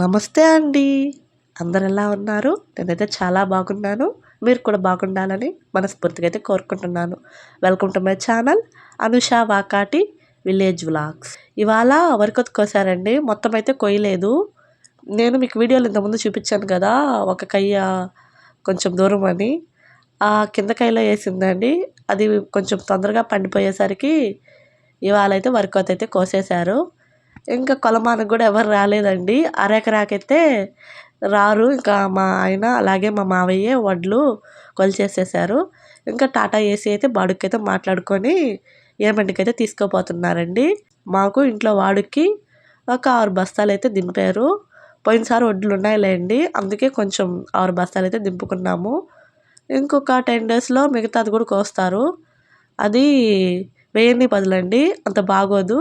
నమస్తే అండి. అందరు ఎలా ఉన్నారు? నేనైతే చాలా బాగున్నాను. మీరు కూడా బాగుండాలని మనస్ఫూర్తిగా అయితే కోరుకుంటున్నాను. Welcome to my channel Anusha Vakati village vlogs ఇవాళ వరకొత్ కోసారండి మొత్తం అయితే కొయ్యలేదు. నేను మీకు వీడియోలు ఇంతకుముందు చూపించాను కదా ఒక కయ్య కొంచెం దూరం అని. ఆ కింద కయ్యలో వేసిందండి. అది కొంచెం తొందరగా పండిపోయేసరికి ఇవాళ అయితే వరకొత్ అయితే కోసేశారు. ఇంకా కొలమానికి కూడా ఎవరు రాలేదండి. అరెకరాకైతే రారు. ఇంకా మా ఆయన అలాగే మా మావయ్య వడ్లు కొలిచేసేసారు. ఇంకా టాటా ఏసీ అయితే బాడుకైతే మాట్లాడుకొని ఏమంటికైతే తీసుకోపోతున్నారండి మాకు ఇంట్లో వాడుకి ఒక ఆరు బస్తాలు అయితే దింపారు. పోయినసారి వడ్లు ఉన్నాయిలేండి అందుకే కొంచెం ఆరు బస్తాలు అయితే దింపుకున్నాము. ఇంకొక టెన్ డేస్లో మిగతాది కూడా కోస్తారు. అది వెయ్యిన్ని పదులండి అంత బాగోదు.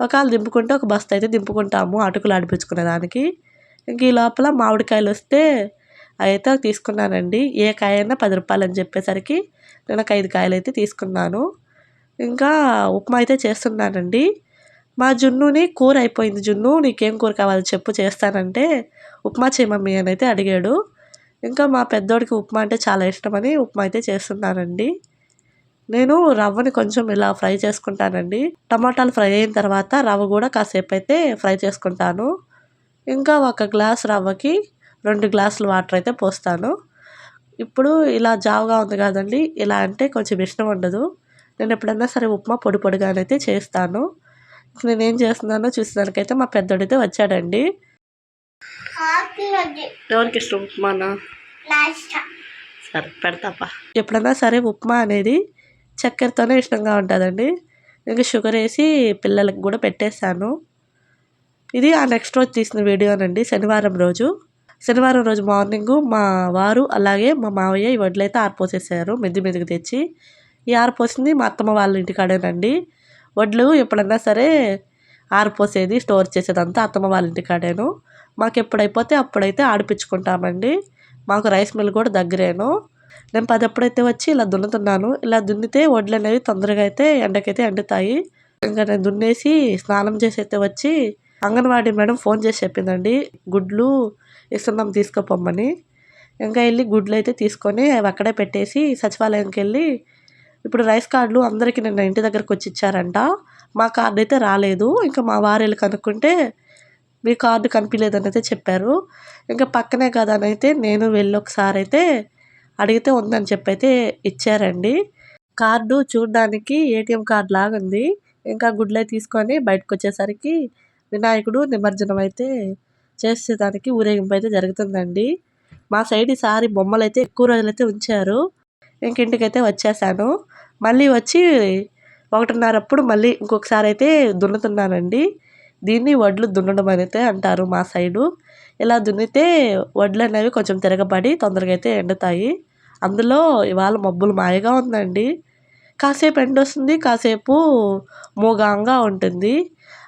ఒకవేళ దింపుకుంటే ఒక బస్తా అయితే దింపుకుంటాము. అటుకులు ఆడిపించుకునే దానికి. ఇంక ఈ లోపల మామిడికాయలు వస్తే అయితే తీసుకున్నానండి. ఏ కాయ అయినా పది రూపాయలు అని చెప్పేసరికి నేను ఒక ఐదు కాయలు అయితే తీసుకున్నాను. ఇంకా ఉప్మా అయితే చేస్తున్నానండి. మా జున్నుని కూర అయిపోయింది జున్ను. నీకేం కూర కావాలో చెప్పు చేస్తానంటే ఉప్మా చేయమమ్మీ అని అయితే అడిగాడు. ఇంకా మా పెద్దోడికి ఉప్మా అంటే చాలా ఇష్టమని ఉప్మా అయితే చేస్తున్నానండి. నేను రవ్వని కొంచెం ఇలా ఫ్రై చేసుకుంటానండి. టమాటాలు ఫ్రై అయిన తర్వాత రవ్వ కూడా కాసేపు అయితే ఫ్రై చేసుకుంటాను. ఇంకా ఒక గ్లాస్ రవ్వకి రెండు గ్లాసులు వాటర్ అయితే పోస్తాను. ఇప్పుడు ఇలా జావుగా ఉంది కదండి ఇలా అంటే కొంచెం ఇష్టం ఉండదు. నేను ఎప్పుడన్నా సరే ఉప్మా పొడి పొడిగానైతే చేస్తాను. నేను ఏం చేస్తున్నానో చూసేదానికైతే మా పెద్దోడైతే వచ్చాడండి. ఎవరికి ఇష్టం ఉప్మానా? సరే పెడతాపా. ఎప్పుడన్నా సరే ఉప్మా అనేది చక్కెరతోనే ఇష్టంగా ఉంటుందండి. ఇంకా షుగర్ వేసి పిల్లలకు కూడా పెట్టేశాను. ఇది ఆ నెక్స్ట్ రోజు తీసిన వీడియోనండి. శనివారం రోజు. శనివారం రోజు మార్నింగ్ మా వారు అలాగే మా మావయ్య ఈ వడ్లైతే ఆరిపోసేసారు. మెద్ది మెదుగు తెచ్చి. ఈ ఆరిపోసింది మా అత్తమ్మ వాళ్ళ ఇంటికాడేనండి. వడ్లు ఎప్పుడన్నా సరే ఆరిపోసేది స్టోర్ చేసేదంతా అత్తమ్మ వాళ్ళ ఇంటికాడేను. మాకు ఎప్పుడైపోతే అప్పుడైతే ఆడిపించుకుంటామండి. మాకు రైస్ మిల్ కూడా దగ్గరేను. నేను పది ఎప్పుడైతే వచ్చి ఇలా దున్నుతున్నాను. ఇలా దున్నితే వడ్లు అనేవి తొందరగా అయితే ఎండకైతే ఎండుతాయి. ఇంకా నేను దున్నేసి స్నానం చేసి అయితే వచ్చి అంగన్వాడీ మేడం ఫోన్ చేసి చెప్పిందండి గుడ్లు ఇస్తున్నాం తీసుకుపోమ్మని. ఇంకా వెళ్ళి గుడ్లు అయితే తీసుకొని అవి అక్కడే పెట్టేసి సచివాలయంకి వెళ్ళి ఇప్పుడు రైస్ కార్డులు అందరికీ నిన్న ఇంటి దగ్గరకు వచ్చి ఇచ్చారంట. మా కార్డు అయితే రాలేదు. ఇంకా మా వారు వెళ్ళి కనుక్కుంటే మీ కార్డు కనిపించలేదని అయితే చెప్పారు. ఇంకా పక్కనే కదా అని అయితే నేను వెళ్ళి ఒకసారి అయితే అడిగితే ఉందని చెప్పి అయితే ఇచ్చారండి. కార్డు చూడడానికి ఏటీఎం కార్డు లాగా ఉంది ఇంకా గుడ్లే తీసుకొని బయటకు వచ్చేసరికి వినాయకుడు నిమజ్జనం అయితే చేసేదానికి ఊరేగింపు అయితే జరుగుతుందండి. మా సైడ్ ఈసారి బొమ్మలు అయితే ఎక్కువ రోజులైతే ఉంచారు. ఇంక ఇంటికైతే వచ్చేసాను. మళ్ళీ వచ్చి ఒకటిన్నరప్పుడు మళ్ళీ ఇంకొకసారి అయితే దున్నుతున్నానండి దీన్ని వడ్లు దున్నడం అయితే అంటారు మా సైడు. ఇలా దున్నితే వడ్లు అనేవి కొంచెం తిరగబడి తొందరగా అయితే ఎండుతాయి. అందులో ఇవాళ మబ్బులు మాయగా ఉందండి. కాసేపు ఎండ వస్తుంది కాసేపు మూగాంగా ఉంటుంది.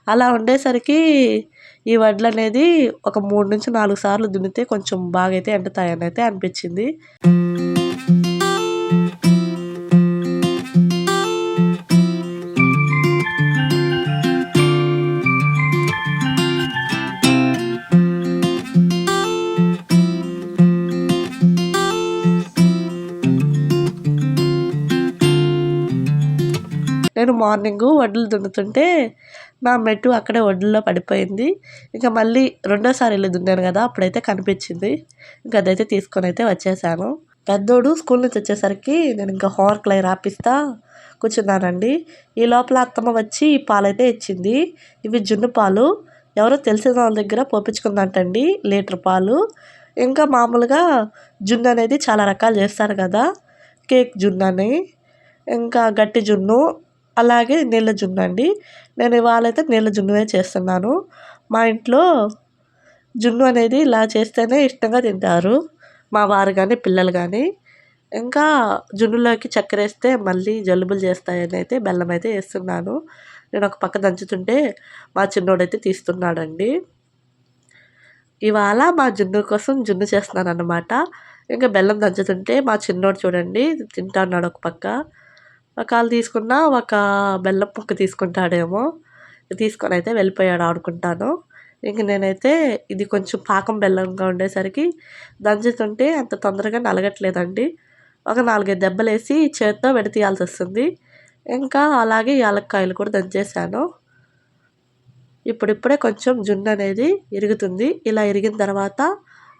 అలా ఉండేసరికి ఈ వడ్లు అనేది ఒక మూడు నుంచి నాలుగు సార్లు దున్నితే కొంచెం బాగా అయితే ఎండుతాయని అయితే అనిపించింది. నేను మార్నింగ్ వడ్లు దున్నుతుంటే నా మెట్టు అక్కడే వడ్లలో పడిపోయింది. ఇంకా మళ్ళీ రెండోసారి వెళ్ళి దున్నాను కదా అప్పుడైతే కనిపించింది. ఇంకా అదైతే తీసుకొని అయితే వచ్చేసాను. పెద్దోడు స్కూల్ నుంచి వచ్చేసరికి నేను ఇంకా హోంవర్క్లు అవి రాపిస్తా కూర్చున్నానండి. ఈ లోపల అత్తమ్మ వచ్చి పాలైతే ఇచ్చింది. ఇవి జున్ను పాలు. ఎవరో తెలిసిన వాళ్ళ దగ్గర పోపించుకుందంటండి లీటర్ పాలు. ఇంకా మామూలుగా జున్ను అనేది చాలా రకాలు చేస్తారు కదా కేక్ జున్ను అని. ఇంకా గట్టి జున్ను అలాగే నీళ్ళ జున్ను అండి. నేను ఇవాళ అయితే నీళ్ళ జున్నువే చేస్తున్నాను. మా ఇంట్లో జున్ను అనేది ఇలా చేస్తేనే ఇష్టంగా తింటారు. మా వారు కానీ పిల్లలు కానీ ఇంకా జున్నులోకి చక్కెర వేస్తే మళ్ళీ జలుబులు చేస్తాయని అయితే బెల్లం అయితే వేస్తున్నాను. నేను ఒక పక్క దంచుతుంటే మా చిన్నోడైతే తీస్తున్నాడండి. ఇవాళ మా జున్ను కోసం జున్ను చేస్తున్నాను అనమాట ఇంకా బెల్లం దంచుతుంటే మా చిన్నోడు చూడండి తింటా ఉన్నాడు ఒక పక్క. ఒకవేళ తీసుకున్న ఒక బెల్లం ముక్క తీసుకుంటాడేమో. తీసుకొని అయితే వెళ్ళిపోయాడు ఆడుకుంటాను. ఇంక నేనైతే ఇది కొంచెం పాకం బెల్లంగా ఉండేసరికి దంచుతుంటే అంత తొందరగా నలగట్లేదండి. ఒక నాలుగైదు దెబ్బలు వేసి చేత్తో విడతీయాల్సి వస్తుంది. ఇంకా అలాగే యాలక్కాయలు కూడా దంచేసాను ఇప్పుడిప్పుడే కొంచెం జున్ను అనేది ఇరుగుతుంది. ఇలా ఇరిగిన తర్వాత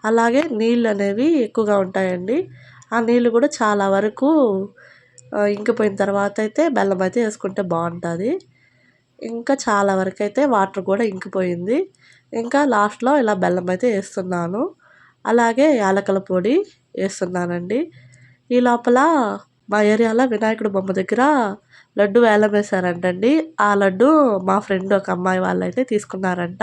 అలాగే నీళ్ళు అనేవి ఎక్కువగా ఉంటాయండి. ఆ నీళ్ళు కూడా చాలా వరకు ఇంకిపోయిన తర్వాత అయితే బెల్లం అయితే వేసుకుంటే బాగుంటుంది. ఇంకా చాలా వరకు అయితే వాటర్ కూడా ఇంకిపోయింది ఇంకా లాస్ట్లో ఇలా బెల్లం అయితే వేస్తున్నాను. అలాగే యాలకల పొడి వేస్తున్నానండి. ఈ లోపల మా ఏరియాలో వినాయకుడు బొమ్మ దగ్గర లడ్డు వేలం వేశారంటండి. ఆ లడ్డు మా ఫ్రెండ్ ఒక అమ్మాయి వాళ్ళు అయితే తీసుకున్నారంట.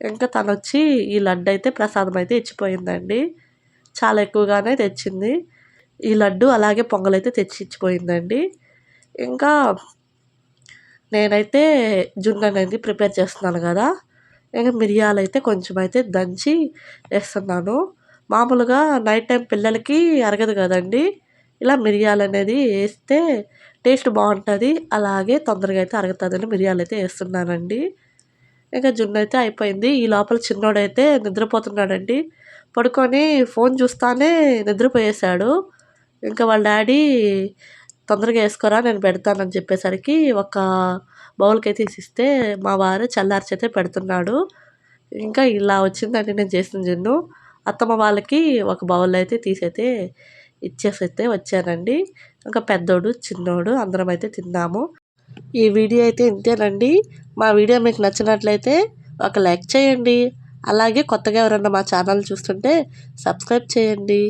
ఇంకా తను వచ్చి ఈ లడ్డు అయితే ప్రసాదం అయితే ఇచ్చిపోయిందండి. చాలా ఎక్కువగానే తెచ్చింది. ఈ లడ్డు అలాగే పొంగలైతే తెచ్చి ఇచ్చిపోయిందండి ఇంకా నేనైతే జున్ను అనేది ప్రిపేర్ చేస్తున్నాను కదా. ఇంకా మిరియాలు అయితే కొంచెం అయితే దంచి వేస్తున్నాను. మామూలుగా నైట్ టైం పిల్లలకి అరగదు కదండి. ఇలా మిరియాలు అనేది వేస్తే టేస్ట్ బాగుంటుంది. అలాగే తొందరగా అయితే అరుగుతుందని మిరియాలు అయితే వేస్తున్నానండి. ఇంకా జున్ను అయితే అయిపోయింది. ఈ లోపల చిన్నోడైతే నిద్రపోతున్నాడండి. పడుకొని ఫోన్ చూస్తానే నిద్రపోయేశాడు. ఇంకా వాళ్ళ డాడీ తొందరగా వేసుకోరా నేను పెడతానని చెప్పేసరికి ఒక బౌల్కి అయితే తీసిస్తే మా వారు చల్లార్చి పెడుతున్నాడు. ఇంకా ఇలా వచ్చిందండి నేను చేసిన జున్ను. అత్తమ్మ వాళ్ళకి ఒక బౌల్ అయితే తీసైతే ఇచ్చేసి అయితే వచ్చానండి. ఇంకా పెద్దోడు చిన్నోడు అందరం అయితే తిన్నాము. ఈ వీడియో అయితే ఇంతేనండి. మా వీడియో మీకు నచ్చినట్లయితే ఒక లైక్ చేయండి. అలాగే కొత్తగా ఎవరన్నా మా ఛానల్ చూస్తుంటే సబ్స్క్రైబ్ చేయండి.